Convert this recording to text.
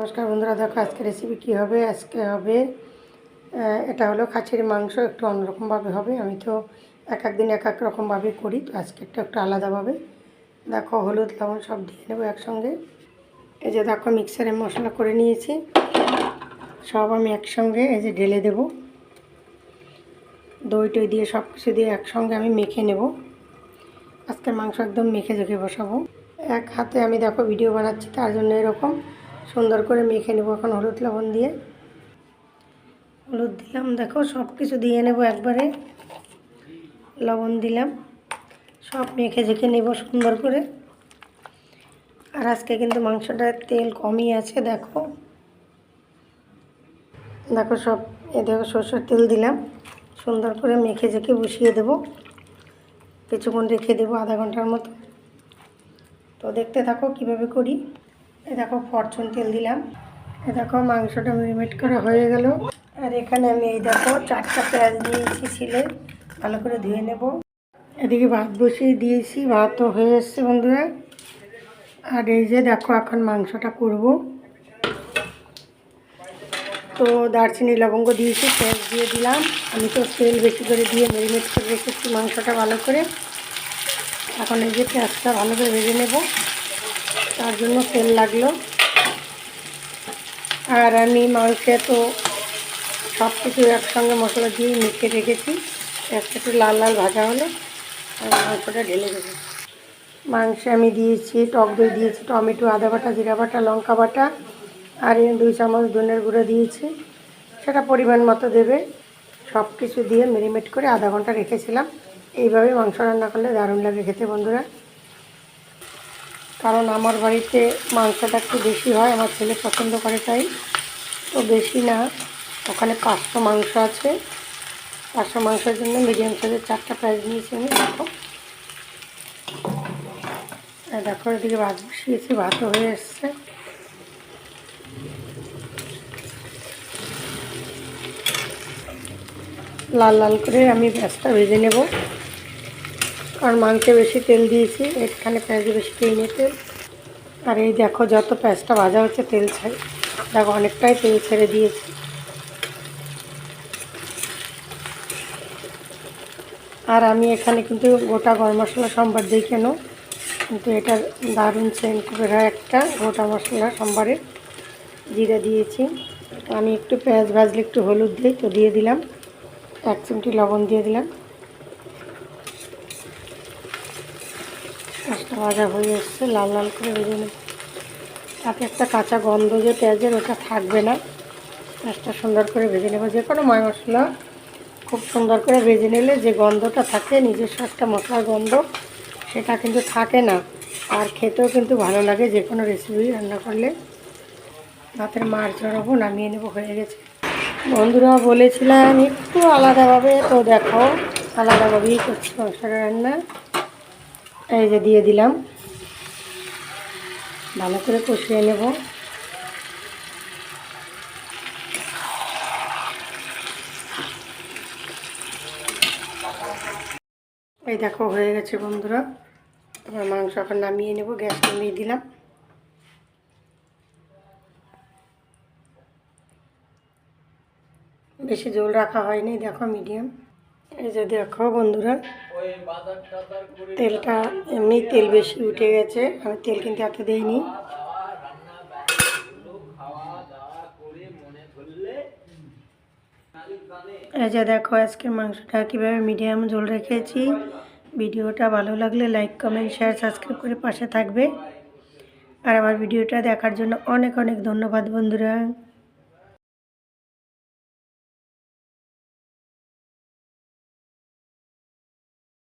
নমস্কার বন্ধুরা, দেখো আজকে রেসিপি কী হবে? আজকে হবে এটা হলো খাসির মাংস, একটু অন্যরকমভাবে হবে। আমি তো এক এক দিন এক এক রকমভাবে করি, তো আজকে একটু একটু আলাদাভাবে। দেখো, হলুদ, লবণ সব দিয়ে নেব একসঙ্গে। এই যে দেখো মিক্সারে মশলা করে নিয়েছি। সব আমি একসঙ্গে এই যে ঢেলে দেবো। দই টই দিয়ে সব কিছু দিয়ে একসঙ্গে আমি মেখে নেব। আজকের মাংস একদম মেখে ঝেঁকে বসাবো। এক হাতে আমি দেখো ভিডিও বানাচ্ছি, তার জন্য এরকম। সুন্দর করে মেখে নেব এখন হলুদ লবণ দিয়ে। হলুদ দিলাম, দেখো সব কিছু দিয়ে নেব একবারে। লবণ দিলাম, সব মেখে ঝেঁকে নেব সুন্দর করে। আর আজকে কিন্তু মাংসটার তেল কমই আছে, দেখো। দেখো সব, এ দেখো সরষের তেল দিলাম, সুন্দর করে মেখে ঝেঁকে বসিয়ে দেবো। কিছুক্ষণ রেখে দেবো আধা ঘণ্টার মতো। তো দেখতে থাকো কীভাবে করি। এ দেখো ফরচুন তেল দিলাম। এ দেখো মাংসটা মেরিনেট করা হয়ে গেল। আর এখানে আমি এই দেখো চারটা পেঁয়াজ দিয়েছি ছিলে, ভালো করে ধুয়ে নেব। এদিকে ভাত বসিয়ে দিয়েছি ভাতও হয়ে এসছে বন্ধুরা। আর এই যে দেখো এখন মাংসটা করব। তো দারচিনি লবঙ্গ দিয়েছি পেঁয়াজ দিয়ে দিলাম। আমি তো তেল বেশি করে দিয়ে মেরিনেট করে রেখেছি মাংসটা ভালো করে। এখন এই যে পেঁয়াজটা ভালো করে ভেজে নেব। তার জন্য তেল লাগল। আর আমি মাংসে তো সব কিছু একসঙ্গে মশলা দিয়ে মেখে রেখেছি। পেঁয়াজটা একটু লাল লাল ভাজা হলে, আর মাংসটা ঢেলে দেবো। মাংসে আমি দিয়েছি টক দই, দিয়েছি টমেটো, আদা বাটা, জিরা বাটা, লঙ্কা বাটা, আর দুই চামচ ধনের গুঁড়ো দিয়েছি। সেটা পরিমাণ মতো দেবে। সব কিছু দিয়ে মেরিনেট করে আধা ঘণ্টা রেখেছিলাম। এইভাবে মাংস রান্না করলে দারুণ লাগে খেতে বন্ধুরা। কারণ আমার বাড়িতে মাংসটা একটু বেশি হয়, আমার ছেলে পছন্দ করে তাই। তো বেশি না। ওখানে পাঁচশো মাংস আছে। পাঁচশো মাংসের জন্য মিডিয়াম সাইজের চারটা প্রাইস নিয়েছি আমি, দেখো। দেখো, এদিকে ভাত বসিয়েছি, ভাতও হয়ে এসছে। লাল লাল করে আমি পেঁয়াজটা ভেজে নেব। কারণ মাংসে বেশি তেল দিয়েছি এখানে পেঁয়াজে বেশি তেল নিয়ে তেল আর এই দেখো যত পেঁয়াজটা ভাজা হচ্ছে তেল ছাই দেখো অনেকটাই তেল ছেড়ে দিয়েছি। আর আমি এখানে কিন্তু গোটা গরম মশলা সম্বার দিই কেন? কিন্তু এটার দারুণ সেন্ট বের একটা গোটা মশলা সম্বারে। জিরে দিয়েছি। আমি একটু পেঁয়াজ ভাজলে একটু হলুদ দিই, তো দিয়ে দিলাম। এক চিমটি লবণ দিয়ে দিলাম। পেঁয়াজটা ভাজা হয়ে এসছে, লাল লাল করে ভেজে নেব। তাতে একটা কাঁচা গন্ধ যে পেঁয়াজের, ওটা থাকবে না। পেঁয়াজটা সুন্দর করে ভেজে নেব। যে কোনো ময় মশলা খুব সুন্দর করে ভেজে নিলে যে গন্ধটা থাকে, নিজস্ব একটা মশলার গন্ধ, সেটা কিন্তু থাকে না। আর খেতেও কিন্তু ভালো লাগে, যে কোনো রেসিপি রান্না করলে। ভাতের মার চড়াবো নামিয়ে নেব, হয়ে গেছে। বন্ধুরা বলেছিলাম, একটু আলাদাভাবে, তো দেখো, আলাদাভাবেই করছি মাংসটা রান্না। এই যে দিয়ে দিলাম। ভালো করে কষিয়ে নেব। এই দেখো, হয়ে গেছে বন্ধুরা। আমার মাংস এখন নামিয়ে নেব, গ্যাস নামিয়ে দিলাম। বেশি জল রাখা হয়নি, দেখো মিডিয়াম। এই যে দেখো বন্ধুরা, তেলটা এমনি তেল বেশি উঠে গেছে, আমি তেল কিন্তু এত দিইনি। এই যে দেখো, আজকের মাংসটা কীভাবে মিডিয়াম ঝোল রেখেছি। ভিডিওটা ভালো লাগলে লাইক, কমেন্ট শেয়ার সাবস্ক্রাইব করে পাশে থাকবে। আর আমার ভিডিওটা দেখার জন্য অনেক অনেক ধন্যবাদ বন্ধুরা।